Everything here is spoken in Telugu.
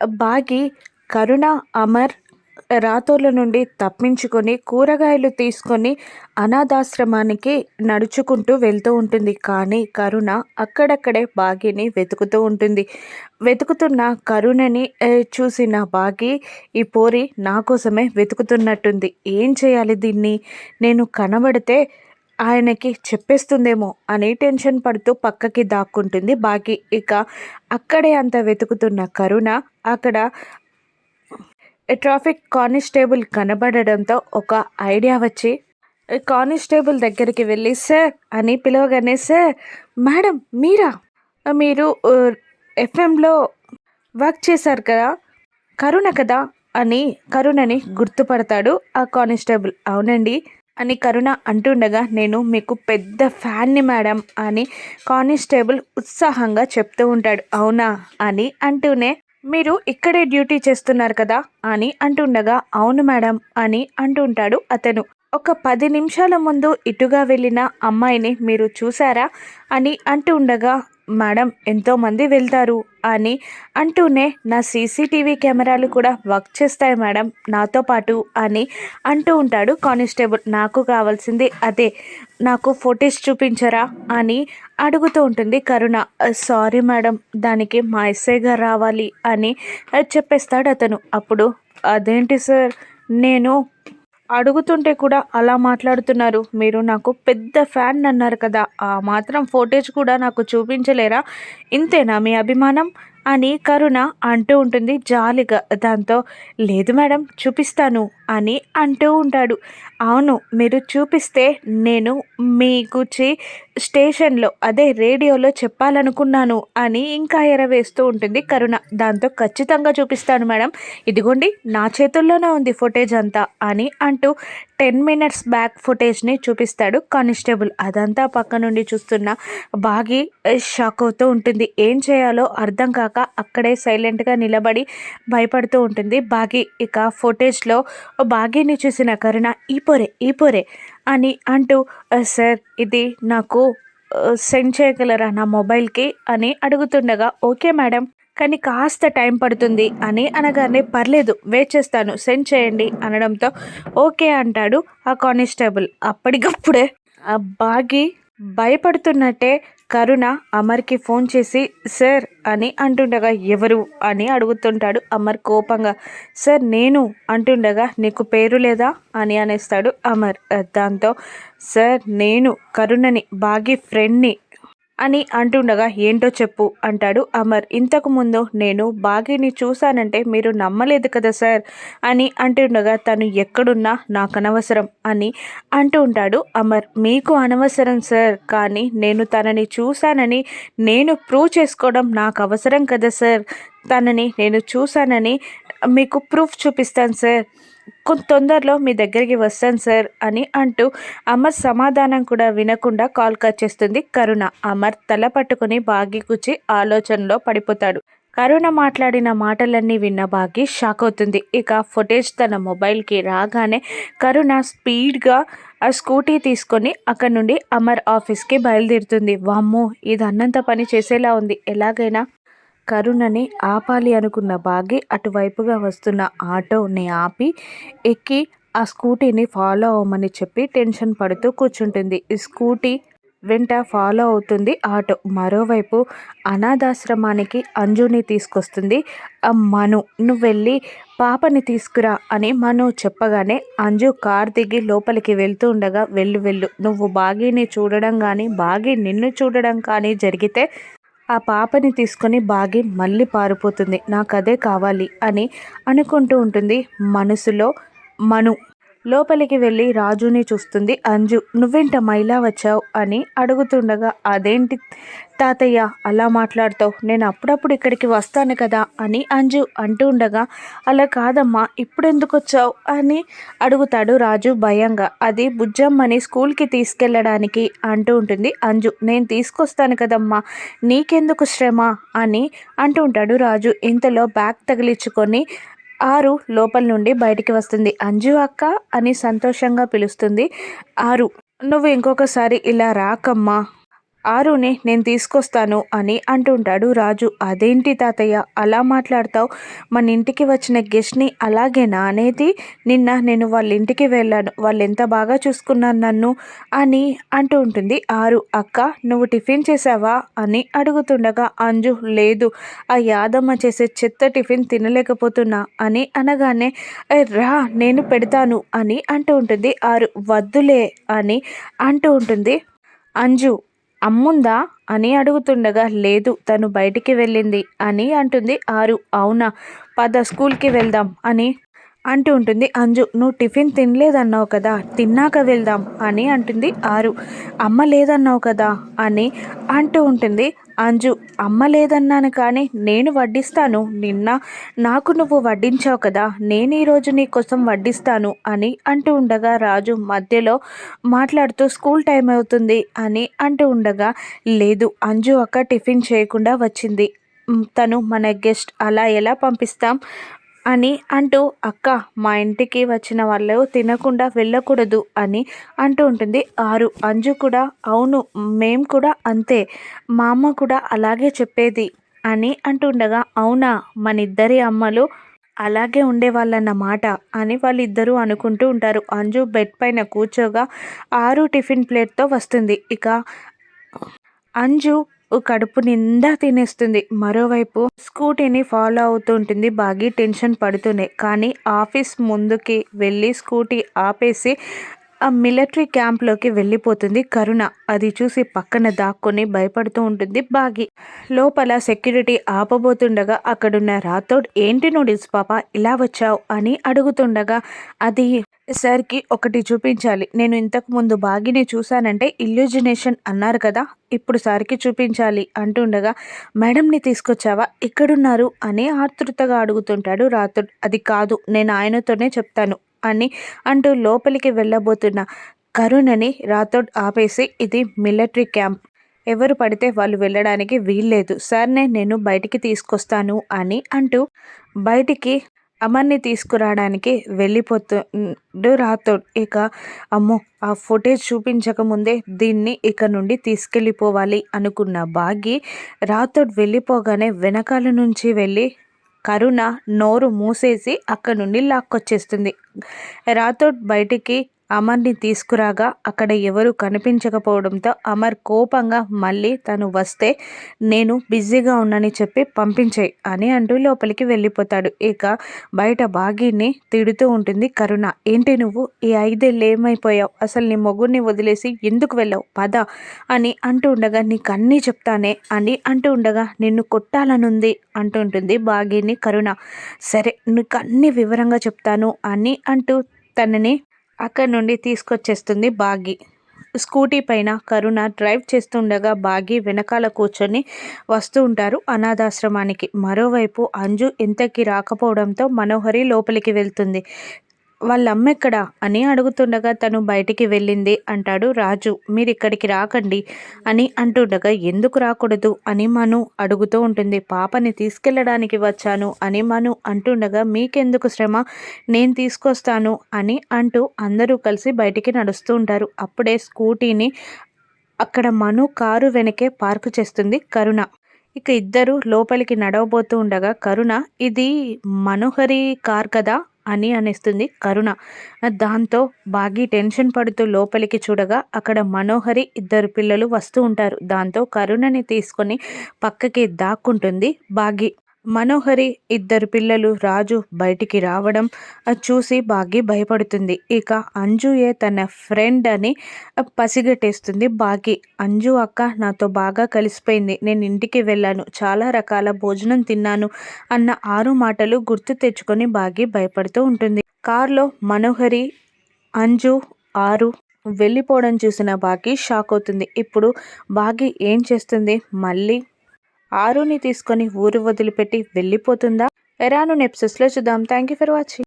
బాగి కరుణ అమర్ రాతోల నుండి తప్పించుకొని కూరగాయలు తీసుకొని అనాథాశ్రమానికి నడుచుకుంటూ వెళ్తూ ఉంటుంది. కానీ కరుణ అక్కడక్కడే బాగిని వెతుకుతూ ఉంటుంది. వెతుకుతున్న కరుణని చూసిన బాగి ఈ పోరి నా కోసమే వెతుకుతున్నట్టుంది. ఏం చేయాలి దీన్ని? నేను కనబడితే ఆయనకి చెప్పేస్తుందేమో అని టెన్షన్ పడుతూ పక్కకి దాక్కుంటుంది బాకీ. ఇక అక్కడే అంత వెతుకుతున్న కరుణ అక్కడ ట్రాఫిక్ కానిస్టేబుల్ కనబడడంతో ఒక ఐడియా వచ్చి కానిస్టేబుల్ దగ్గరికి వెళ్ళి సార్ అని పిలవగానే సార్ మేడం మీరా? మీరు ఎఫ్ఎంలో వర్క్ చేశారు కదా కరుణ కదా? అని కరుణని గుర్తుపడతాడు ఆ కానిస్టేబుల్. అవునండి అని కరుణ అంటుండగా నేను మీకు పెద్ద ఫ్యాన్ని మేడం అని కానిస్టేబుల్ ఉత్సాహంగా చెప్తూ ఉంటాడు. అవునా అని అంటూనే మీరు ఇక్కడే డ్యూటీ చేస్తున్నారు కదా అని అంటుండగా అవును మేడం అని అంటుంటాడు అతను. ఒక పది నిమిషాల ముందు ఇటుగా వెళ్ళిన అమ్మాయిని మీరు చూసారా అని అంటూ ఉండగా మేడం ఎంతోమంది వెళ్తారు అని అంటూనే నా సీసీటీవీ కెమెరాలు కూడా వర్క్ చేస్తాయి మేడం నాతో పాటు అని అంటూ ఉంటాడు కానిస్టేబుల్. నాకు కావాల్సింది అదే నాకు ఫొటోస్ చూపించరా అని అడుగుతూ ఉంటుంది కరుణ. సారీ మేడం దానికి మా ఎస్ఐ గారు రావాలి అని చెప్పేస్తాడు అతను. అప్పుడు అదేంటి సార్ నేను అడుగుతుంటే కూడా అలా మాట్లాడుతున్నారు. మీరు నాకు పెద్ద ఫ్యాన్ అన్నారు కదా. ఆ మాత్రం ఫోటేజ్ కూడా నాకు చూపించలేరా? ఇంతేనా మీ అభిమానం? అని కరుణ అంటూ ఉంటుంది. జాలిగా దాంతో లేదు మేడం చూపిస్తాను అని అంటూ ఉంటాడు. అవును మీరు చూపిస్తే నేను మీ గురించి స్టేషన్లో అదే రేడియోలో చెప్పాలనుకున్నాను అని ఇంకా ఎరవేస్తూ ఉంటుంది కరుణ. దాంతో ఖచ్చితంగా చూపిస్తాను మేడం. ఇదిగోండి నా చేతుల్లోనే ఉంది ఫుటేజ్ అంతా అని అంటూ టెన్ మినిట్స్ బ్యాక్ ఫుటేజ్ని చూపిస్తాడు కానిస్టేబుల్. అదంతా పక్క నుండి చూస్తున్న బాగి షాక్ అవుతూ ఉంటుంది. ఏం చేయాలో అర్థం కాక అక్కడే సైలెంట్గా నిలబడి భయపడుతూ ఉంటుంది బాగి. ఇక ఫుటేజ్లో బాగీని చూసిన కరుణ ఈ పొరే ఈ పొరే అని అంటూ సార్ ఇది నాకు సెండ్ చేయగలరా నా మొబైల్కి? అని అడుగుతుండగా ఓకే మేడం కానీ కాస్త టైం పడుతుంది అని అనగానే పర్లేదు వెయిట్ చేస్తాను సెండ్ చేయండి అనడంతో ఓకే అంటాడు ఆ కానిస్టేబుల్. అప్పటికప్పుడే ఆ బాగి భయపడుతున్నట్టే కరుణ అమర్కి ఫోన్ చేసి సార్ అని అంటుండగా ఎవరు? అని అడుగుతుంటాడు అమర్ కోపంగా. సార్ నేను? అంటుండగా నీకు పేరు లేదా? అని అనేస్తాడు అమర్. దాంతో సార్ నేను కరుణని బాగి ఫ్రెండ్ని అని అంటుండగా ఏంటో చెప్పు అంటాడు అమర్. ఇంతకుముందు నేను బాగీని చూశానంటే మీరు నమ్మలేదు కదా సార్ అని అంటుండగా తను ఎక్కడున్నా నాకు అనవసరం అని అంటూ ఉంటాడు అమర్. మీకు అనవసరం సార్ కానీ నేను తనని చూశానని నేను ప్రూవ్ చేసుకోవడం నాకు అవసరం కదా సార్. తనని నేను చూశానని మీకు ప్రూఫ్ చూపిస్తాను సార్ కొంత తొందరలో మీ దగ్గరికి వస్తాను సార్ అని అంటూ అమర్ సమాధానం కూడా వినకుండా కాల్ కట్ చేస్తుంది కరుణ. అమర్ తల పట్టుకుని బాగి ఆలోచనలో పడిపోతాడు. కరుణ మాట్లాడిన మాటలన్నీ విన్న బాగి షాక్ అవుతుంది. ఇక ఫుటేజ్ తన మొబైల్కి రాగానే కరుణ స్పీడ్గా ఆ స్కూటీ తీసుకొని అక్కడ నుండి అమర్ ఆఫీస్కి బయలుదేరుతుంది. వామ్మో ఇది అన్నంత పని చేసేలా ఉంది. ఎలాగైనా కరుణని ఆపాలి అనుకున్న బాగి అటువైపుగా వస్తున్న ఆటోని ఆపి ఎక్కి ఆ స్కూటీని ఫాలో అవ్వమని చెప్పి టెన్షన్ పడుతూ కూర్చుంటుంది. ఈ స్కూటీ వెంట ఫాలో అవుతుంది ఆటో. మరోవైపు అనాథాశ్రమానికి అంజుని తీసుకొస్తుంది. మను నువ్వు వెళ్ళి పాపని తీసుకురా అని మను చెప్పగానే అంజు కార్ దిగి లోపలికి వెళ్తూ ఉండగా వెళ్ళు వెళ్ళు నువ్వు బాగీని చూడడం కానీ బాగి నిన్ను చూడడం కానీ జరిగితే ఆ పాపని తీసుకొని బాగి మళ్ళీ పారిపోతుంది. నాకు అదే కావాలి అని అనుకుంటూ ఉంటుంది మనసులో మను. లోపలికి వెళ్ళి రాజుని చూస్తుంది అంజు. నువ్వెంట మైలా వచ్చావు? అని అడుగుతుండగా అదేంటి తాతయ్య అలా మాట్లాడుతావు. నేను అప్పుడప్పుడు ఇక్కడికి వస్తాను కదా అని అంజు అంటూ ఉండగా అలా కాదమ్మా ఇప్పుడెందుకు వచ్చావు? అని అడుగుతాడు రాజు భయంగా. అది బుజ్జమ్మని స్కూల్కి తీసుకెళ్ళడానికి అంటూ ఉంటుంది అంజు. నేను తీసుకొస్తాను కదమ్మా నీకెందుకు శ్రమ? అని అంటూ ఉంటాడు రాజు. ఇంతలో బ్యాగ్ తగిలించుకొని ఆరు లోపల నుండి బయటికి వస్తుంది. అంజు అక్క అని సంతోషంగా పిలుస్తుంది. ఆరు నువ్వు ఇంకొకసారి ఇలా రాకమ్మా. ఆరుని నేను తీసుకొస్తాను అని అంటుంటాడు రాజు. అదేంటి తాతయ్య అలా మాట్లాడతావు? మన ఇంటికి వచ్చిన గెస్ట్ని అలాగేనా అనేది? నిన్న నేను వాళ్ళ ఇంటికి వెళ్ళాను. వాళ్ళు ఎంత బాగా చూసుకున్నారు నన్ను అని అంటూ ఉంటుంది ఆరు. అక్క నువ్వు టిఫిన్ చేసావా? అని అడుగుతుండగా అంజు లేదు. ఆ యాదమ్మ చేసే చెత్త టిఫిన్ తినలేకపోతున్నా అని అనగానే రా నేను పెడతాను అని అంటూ ఉంటుంది ఆరు. వద్దులే అని అంటూ ఉంటుంది అంజు. అమ్ముందా? అని అడుగుతుండగా లేదు తను బయటికి వెళ్ళింది అని అంటుంది ఆరు. అవునా పద స్కూల్కి వెళ్దాం అని అంటూ ఉంటుంది. అంజు నువ్వు టిఫిన్ తినలేదన్నావు కదా తిన్నాక వెళ్దాం అని అంటుంది ఆరు. అమ్మ లేదన్నావు కదా అని అంటూ ఉంటుంది అంజు. అమ్మ లేదన్నాను కానీ నేను వడ్డిస్తాను. నిన్న నాకు నువ్వు వడ్డించావు కదా నేను ఈరోజు నీ కోసం వడ్డిస్తాను అని అంటూ ఉండగా రాజు మధ్యలో మాట్లాడుతూ స్కూల్ టైం అవుతుంది అని అంటూ ఉండగా లేదు అంజు అక్క టిఫిన్ చేయకుండా వచ్చింది. తను మన గెస్ట్ అలా ఎలా పంపిస్తాం? అని అంటూ అక్క మా ఇంటికి వచ్చిన వాళ్ళు తినకుండా వెళ్ళకూడదు అని అంటూ ఉంటుంది ఆరు. అంజు కూడా అవును మేము కూడా అంతే. మా అమ్మ కూడా అలాగే చెప్పేది అని అంటుండగా అవునా మన ఇద్దరి అమ్మలు అలాగే ఉండేవాళ్ళన్నమాట అని వాళ్ళిద్దరూ అనుకుంటూ ఉంటారు. అంజు బెడ్ పైన కూర్చోగా ఆరు టిఫిన్ ప్లేట్తో వస్తుంది. ఇక అంజు కడుపు నిండా తినేస్తుంది. మరోవైపు స్కూటీని ఫాలో అవుతూ ఉంటుంది. బాగి టెన్షన్ పడుతూనే. కానీ ఆఫీస్ ముందుకి వెళ్ళి స్కూటీ ఆపేసి ఆ మిలిటరీ క్యాంప్లోకి వెళ్ళిపోతుంది కరుణ. అది చూసి పక్కన దాక్కుని భయపడుతూ ఉంటుంది బాగి. లోపల సెక్యూరిటీ ఆపబోతుండగా అక్కడున్న రాథోడ్ ఏంటి నూడిల్స్ పాప ఇలా వచ్చావు? అని అడుగుతుండగా అది సార్కి ఒకటి చూపించాలి. నేను ఇంతకు ముందు బాగిని చూశానంటే ఇల్యూజినేషన్ అన్నారు కదా ఇప్పుడు సార్కి చూపించాలి అంటుండగా మేడంని తీసుకొచ్చావా? ఎక్కడున్నారు అని ఆతృతగా అడుగుతుంటాడు రాథోడ్. అది కాదు నేను ఆయనతోనే చెప్తాను. అని అంటూ లోపలికి వెళ్ళబోతున్న కరుణని రాథోడ్ ఆపేసి ఇది మిలిటరీ క్యాంప్. ఎవరు పడితే వాళ్ళు వెళ్ళడానికి వీల్లేదు. సార్నే నేను బయటికి తీసుకొస్తాను అని అంటూ బయటికి అమర్ని తీసుకురావడానికి వెళ్ళిపోతుండు రాథోడ్. ఇక అమ్మో ఆ ఫుటేజ్ చూపించకముందే దీన్ని ఇక నుండి తీసుకెళ్ళిపోవాలి అనుకున్న బాగి రాథోడ్ వెళ్ళిపోగానే వెనకాల నుంచి వెళ్ళి కరుణ నోరు మూసేసి అక్కడ నుండి లాక్కొచ్చేస్తుంది. రాథోడ్ బయటికి అమర్ని తీసుకురాగా అక్కడ ఎవరు కనిపించకపోవడంతో అమర్ కోపంగా మళ్ళీ తను వస్తే నేను బిజీగా ఉన్నానని చెప్పి పంపించేయి అని అంటూ లోపలికి వెళ్ళిపోతాడు. ఇక బయట బాగీని తిడుతూ ఉంటుంది కరుణ ఏంటి నువ్వు? ఈ ఐదేళ్ళు ఏమైపోయావు? అసలు నీ మొగుడిని వదిలేసి ఎందుకు వెళ్ళావు? పద అని అంటూ ఉండగా నీకు అన్నీ చెప్తానే అని అంటూ ఉండగా నిన్ను కొట్టాలనుంది అంటుంటుంది బాగీని కరుణ సరే నీకు అన్ని వివరంగా చెప్తాను అని అంటూ తనని అక్కడి నుండి తీసుకొచ్చేస్తుంది బాగి. స్కూటీ పైన కరుణ డ్రైవ్ చేస్తుండగా బాగి వెనకాల కూర్చొని వస్తూ ఉంటారు అనాథాశ్రమానికి. మరోవైపు అంజు ఇంతకి రాకపోవడంతో మనోహరి లోపలికి వెళ్తుంది. వాళ్ళ అమ్మ అని అడుగుతుండగా తను బయటికి వెళ్ళింది. అంటాడు రాజు. మీరు ఇక్కడికి రాకండి అని అంటుండగా ఎందుకు రాకూడదు? అని మను అడుగుతూ ఉంటుంది. పాపని తీసుకెళ్ళడానికి వచ్చాను అని మను అంటుండగా మీకెందుకు శ్రమ? నేను తీసుకొస్తాను అని అంటూ అందరూ కలిసి బయటికి నడుస్తూ ఉంటారు. అప్పుడే స్కూటీని అక్కడ మను కారు వెనకే పార్కు చేస్తుంది కరుణ. ఇక ఇద్దరు లోపలికి నడవబోతూ ఉండగా కరుణ ఇది మనోహరి కార్ కదా? అని అనేస్తుంది కరుణ. దాంతో బాగి టెన్షన్ పడుతూ లోపలికి చూడగా అక్కడ మనోహరి ఇద్దరు పిల్లలు వస్తూ ఉంటారు. దాంతో కరుణని తీసుకొని పక్కకి దాక్కుంటుంది బాగి. మనోహరి ఇద్దరు పిల్లలు రాజు బయటికి రావడం చూసి బాగి భయపడుతుంది. ఇక అంజుయే తన ఫ్రెండ్ అని పసిగట్టేస్తుంది. బాగి అంజు అక్క నాతో బాగా కలిసిపోయింది. నేను ఇంటికి వెళ్ళాను. చాలా రకాల భోజనం తిన్నాను అన్న ఆరు మాటలు గుర్తు తెచ్చుకొని బాగి భయపడుతూ ఉంటుంది. కారులో మనోహరి అంజు ఆరు వెళ్ళిపోవడం చూసిన బాగి షాక్ అవుతుంది. ఇప్పుడు బాగి ఏం చేస్తుంది? మళ్ళీ ఆరుని తీసుకొని ఊరు వదిలిపెట్టి వెళ్ళిపోతుందా? ఎరాను నెప్సెస్లో చూద్దాం. Thank you for watching.